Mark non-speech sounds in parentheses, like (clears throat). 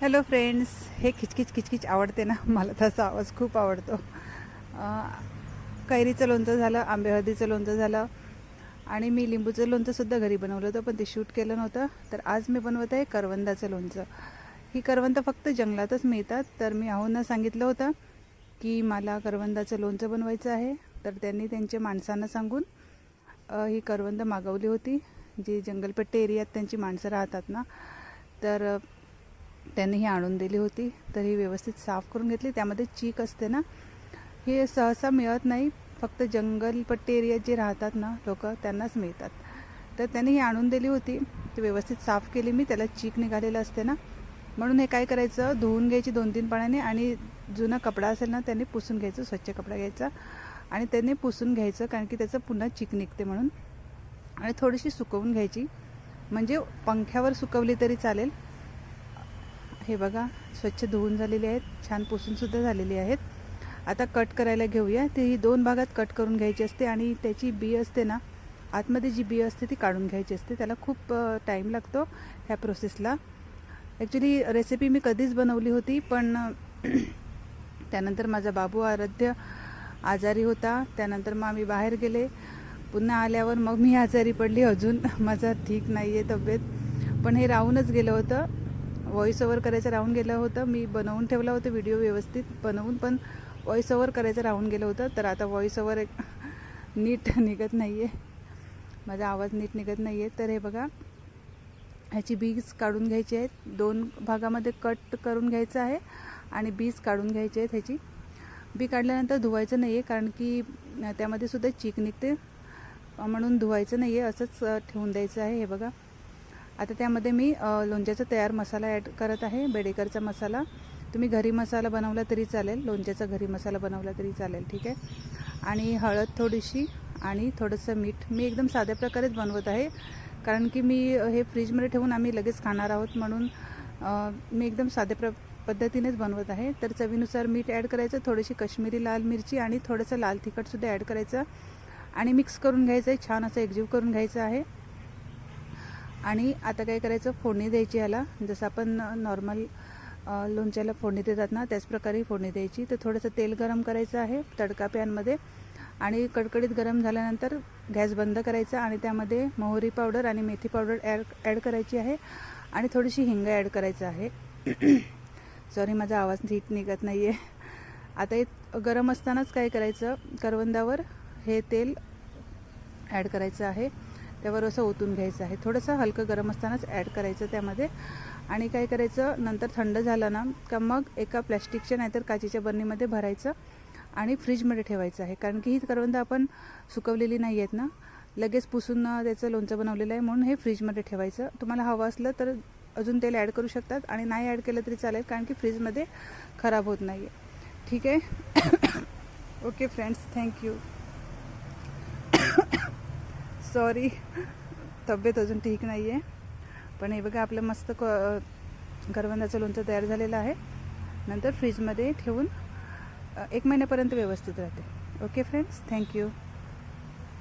Hello friends हे खिचखिच खिचकिच आवडते ना? मला तसा आवाज खूप आवडतो. कैरीचं लोणचं झालं आंबे हळदीचं लोणचं झालं आणि मी लिंबूचं लोणचंसुद्धा घरी बनवलं होतं पण ते शूट केलं नव्हतं. तर आज मी बनवत आहे करवंदाचं लोणचं. ही करवंद फक्त जंगलातच मिळतात. तर मी आहोंना सांगितलं होतं की मला करवंदाचं लोणचं बनवायचं आहे. तर त्यांनी त्यांच्या माणसांना सांगून ही करवंद मागवली होती. जी जंगलपट्टी एरियात त्यांची माणसं राहतात ना. तर त्यांनी ही आणून दिली होती तर ही व्यवस्थित साफ करून घेतली. त्यामध्ये चीक असते ना हे सहसा मिळत नाही. फक्त जंगलपट्टी एरियात जे राहतात ना लोक त्यांनाच मिळतात. तर त्यांनी ही आणून दिली होती. ती व्यवस्थित साफ केली मी. त्याला चीक निघालेलं असते ना. म्हणून हे काय करायचं? धुवून घ्यायची दोन तीन पाण्याने आणि जुना कपडा असेल ना त्यांनी पुसून घ्यायचं स्वच्छ कपडा घ्यायचा. आणि त्यांनी पुसून घ्यायचं कारण की त्याचं पुन्हा चीक निघते म्हणून. आणि थोडीशी सुकवून घ्यायची. म्हणजे पंख्यावर सुकवली तरी चालेल. हे बघा स्वच्छ धुवून झालेली आहेत छान पुसूनसुद्धा झालेली आहेत. आता कट करायला घेऊया. ती ही दोन भागात कट करून घ्यायची असते आणि त्याची बी असते ना आतमध्ये जी बी असते ती काढून घ्यायची असते. त्याला खूप टाईम लागतो ह्या प्रोसेसला ॲक्च्युली रेसिपी मी कधीच बनवली होती पण (clears throat) त्यानंतर माझा बाबू आराध्य आजारी होता. त्यानंतर मग आम्ही बाहेर गेले. पुन्हा आल्यावर मग मी आजारी पडली अजून. (laughs) माझा ठीक नाही आहे तब्येत. पण हे राहूनच गेलं होतं. व्हॉइस ओव्हर करायचं राहून गेलं होतं. मी बनवून ठेवला होता व्हिडिओ व्यवस्थित बनवून पण व्हॉइस ओव्हर करायचं राहून गेलं होतं. तर आता व्हॉइस ओव्हर एक नीट निघत नाही आहे माझा आवाज नीट निघत नाही आहे तर हे बघा ह्याची बीज काढून घ्यायची आहेत. दोन भागामध्ये कट करून घ्यायचं आहे आणि बीज काढून घ्यायचे आहेत ह्याची. बी काढल्यानंतर धुवायचं नाही आहे कारण की त्यामध्ये सुद्धा चीक निघते. म्हणून धुवायचं नाही आहे असंच ठेवून द्यायचं आहे. हे बघा. आता त्यामध्ये मी लोणच्याचा तयार मसाला ॲड करत आहे बेडेकरचा मसाला. तुम्ही घरी मसाला बनवला तरी चालेल लोणच्याचा घरी मसाला बनवला तरी चालेल ठीक आहे? आणि हळद थोडीशी आणि थोडंसं मीठ. मी एकदम साध्या प्रकारेच बनवत आहे कारण की मी हे फ्रीजमध्ये ठेवून आम्ही लगेच खाणार आहोत म्हणून मी एकदम साध्या प्र पद्धतीनेच बनवत आहे. तर चवीनुसार मीठ ॲड करायचं थोडीशी कश्मीरी लाल मिरची आणि थोडंसं लाल तिखटसुद्धा ॲड करायचं. आणि मिक्स करून घ्यायचं आहे छान असं एकजीव करून घ्यायचं आहे. आणि आता काय करायचं फोडणी द्यायची ह्याला जसं आपण नॉर्मल लोणच्याला फोडणी देतात ना त्याचप्रकारे फोडणी द्यायची. तर थोडंसं तेल गरम करायचं आहे तडका पॅनमध्ये आणि कडकडीत गरम झाल्यानंतर गॅस बंद करायचा आणि त्यामध्ये मोहरी पावडर आणि मेथी पावडर ॲड ॲड करायची आहे. आणि थोडीशी हिंग ॲड करायचं आहे. (coughs) सॉरी माझा आवाज नीट निघत नाही आहे आता हे गरम असतानाच काय करायचं करवंदावर हे तेल ॲड करायचं आहे. त्यावर असं ओतून घ्यायचं आहे. थोडंसं हलकं गरम असतानाच ॲड करायचं त्यामध्ये. आणि काय करायचं? नंतर थंड झालं ना का मग एका प्लॅस्टिकच्या नाहीतर काचेच्या बरणीमध्ये भरायचं आणि फ्रीजमध्ये ठेवायचं आहे. कारण की ही करवंद आपण सुकवलेली नाही आहेत ना. लगेच पुसून त्याचं लोणचं बनवलेलं आहे म्हणून हे फ्रीजमध्ये ठेवायचं. तुम्हाला हवं असलं तर अजून तेल ॲड करू शकतात आणि नाही ॲड केलं तरी चालेल कारण की फ्रीजमध्ये खराब होत नाही आहे ठीक आहे? Okay friends thank you sorry. तब्येत अजून ठीक नाही आहे पण हे बघा आपलं मस्त क करवंदाचं लोणचं तयार झालेलं आहे. नंतर फ्रीजमध्ये ठेवून एक महिन्यापर्यंत व्यवस्थित राहते. Okay friends thank you